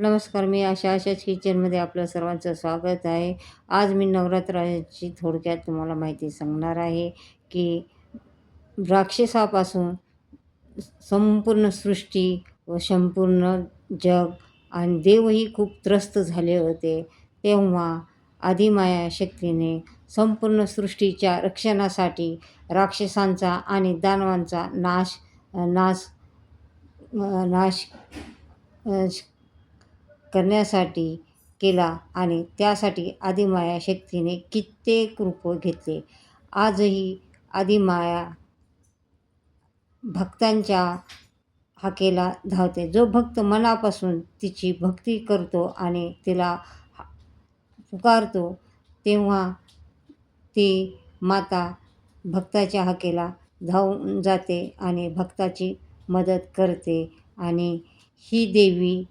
नमस्कार मी अशा अशाच किचनमध्ये आपलं सर्वांचं स्वागत आहे. आज मी नवरात्राची थोडक्यात तुम्हाला माहिती सांगणार आहे की राक्षसापासून संपूर्ण सृष्टी व संपूर्ण जग आणि देवही खूप त्रस्त झाले होते. तेव्हा आदिमाया शक्तीने संपूर्ण सृष्टीच्या रक्षणासाठी राक्षसांचा आणि दानवांचा नाश नाश नाश करण्यासाठी केला आणि त्यासाठी आदिमाया शक्तीने कित्येक रूप घेतले. आजही आदिमाया भक्तांच्या हाकेला धावते. जो भक्त मनापासून तिची भक्ती करतो आणि तिला पुकारतो तेव्हा ती माता भक्ताच्या हाकेला धावून जाते आणि भक्ताची मदत करते. आणि ही देवी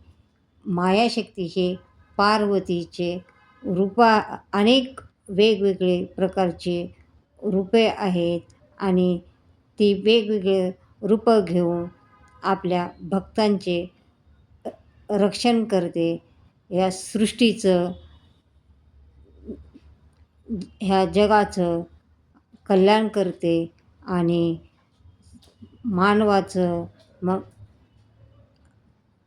मायाशक्ती हे पार्वतीचे रूपा अनेक वेगवेगळे प्रकारचे रूपे आहेत आणि ती वेगवेगळे रूपं घेऊन आपल्या भक्तांचे रक्षण करते. या सृष्टीचं ह्या जगाचं कल्याण करते आणि मानवाचं मग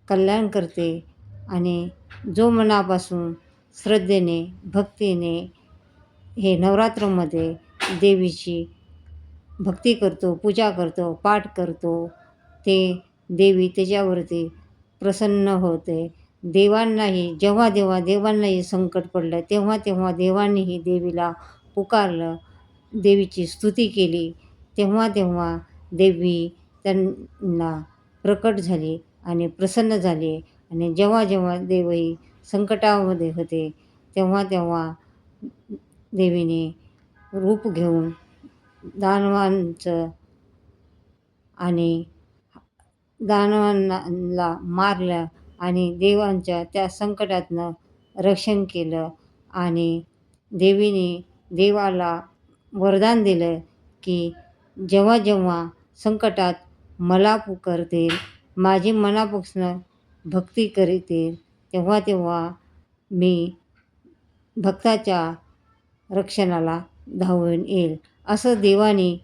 कल्याण करते. आणि जो मनापासून श्रद्धेने भक्तीने हे नवरात्रामध्ये देवीची भक्ती करतो पूजा करतो पाठ करतो ते देवी त्याच्यावरती प्रसन्न होते. देवांनाही जेव्हा जेव्हा देवांनाही संकट पडलं तेव्हा तेव्हा देवांनीही देवीला पुकारलं देवीची स्तुती केली तेव्हा तेव्हा देवी त्यांना प्रकट झाली आणि प्रसन्न झाली. आणि जेव्हा जेव्हा देवही संकटामध्ये होते तेव्हा तेव्हा देवीने रूप घेऊन दानवांचं आणि दानवांना मारलं आणि देवांच्या त्या संकटातनं रक्षण केलं आणि देवीने देवाला वरदान दिलं की जेव्हा जेव्हा संकटात मला पुकारतील माझी मनापासून भक्ती करीतील तेव्हा तेव्हा मी भक्ताच्या रक्षणाला धावून येईल. असं देवाने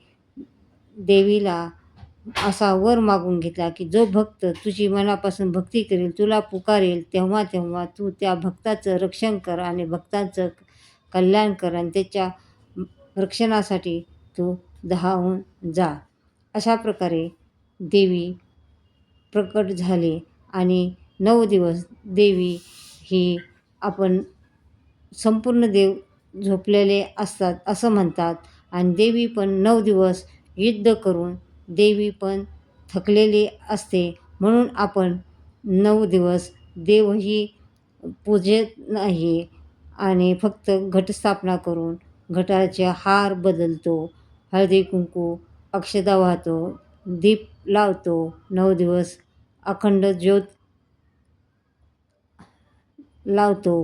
देवीला असा वर मागून घेतला की जो भक्त तुझी मनापासून भक्ती करेल तुला पुकारेल तेव्हा तेव्हा तू त्या भक्ताचं रक्षण कर आणि भक्ताचं कल्याण कर आणि त्याच्या रक्षणासाठी तू धावून जा. अशा प्रकारे देवी प्रकट झाली. आणि नऊ दिवस देवी ही आपण संपूर्ण देव झोपलेले असतात असं म्हणतात. आणि देवी पण नऊ दिवस युद्ध करून देवी पण थकलेली असते. म्हणून आपण नऊ दिवस देवही पूजेत नाही आणि फक्त घटस्थापना करून घटाचे हार बदलतो. हळदी कुंकू अक्षदा वाहतो दीप लावतो. नऊ दिवस अखंड ज्योत लावतो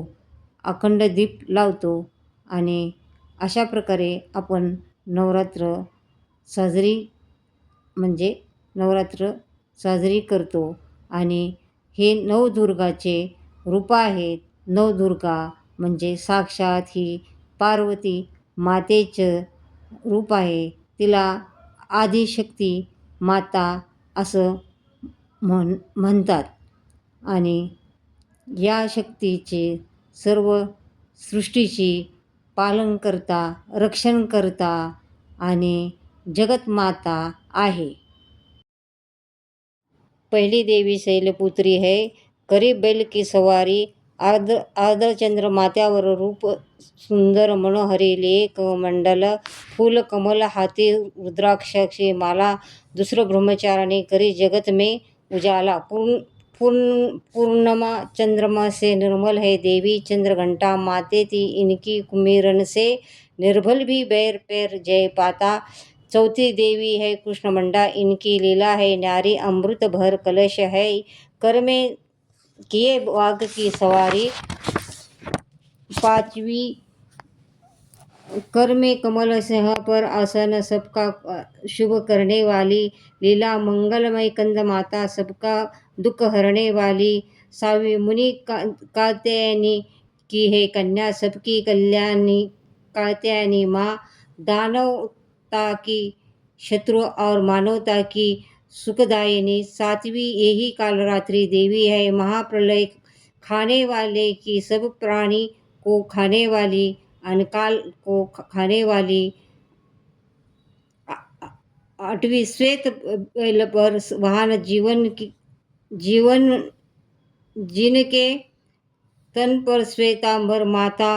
अखंड दीप लावतो आणि अशा प्रकारे आपण नवरात्र साजरी म्हणजे नवरात्र साजरी करतो. आणि हे नवदुर्गाचे रूप आहेत. नवदुर्गा म्हणजे साक्षात ही पार्वती मातेचं रूप आहे. तिला आदिशक्ती माता असं म्हण म्हणतात. आणि या शक्तीचे सर्व सृष्टीची पालन करता रक्षण करता आणि जगतमाता आहे. पहिली देवी शैलपुत्री है करी बैल की सवारी आर्द आर्द्रचंद्र मात्यावर रूप सुंदर मनोहरी लेख मंडल फूल कमल हाती रुद्राक्षाची माला दुसरं ब्रह्मचाराने करी जगत में उजाला। पूर्ण पूर्ण, पूर्णमा चंद्रमा से निर्मल है देवी। चंद्रघंटा माते थी इनकी कुमेरन से निर्भल भी बैर पैर जय पाता। चौथी देवी है कृष्णमंडा। इनकी लीला है नारी अमृत भर कलश है। कर में किए वाघ की सवारी। पांचवी कर में कमल सिंह पर आसन सबका, शुभ करने वाली, लीला मंगलमय कंद माता सबका दुख हरने वाली, सावी मुनि कात्यायनी की हे कन्या, सबकी कल्याणी, कात्यायनी माँ, दानवता की, शत्रु और मानवता की सुखदायिनी, सातवीं यही कालरात्रि देवी है, महाप्रलय खाने वाले की सब प्राणी को खाने वाली अनकाल को खाने वाली आठवीं श्वेत बैल पर वाहन जीवन की, जीवन जिनके तन पर श्वेतांबर माता,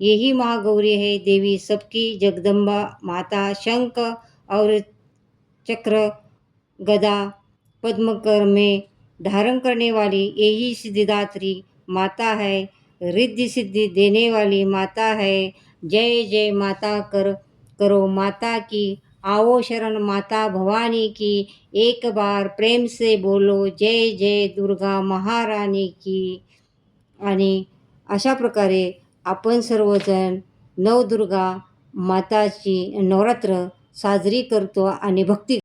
यही महागौरी है देवी सबकी जगदम्बा माता, शंख और चक्र, गदा, पद्मकर में धारण करने वाली यही सिद्धिदात्री माता है। रिद्धि सिद्धि देने वाली माता है। जय जय माता कर करो माता की। आओ शरण माता भवानी की। एक बार प्रेम से बोलो जय जय दुर्गा महारानी की। आणि अशा प्रकारे आपण सर्वजण नवदुर्गा माताची नवरात्र साजरी करतो आणि भक्ती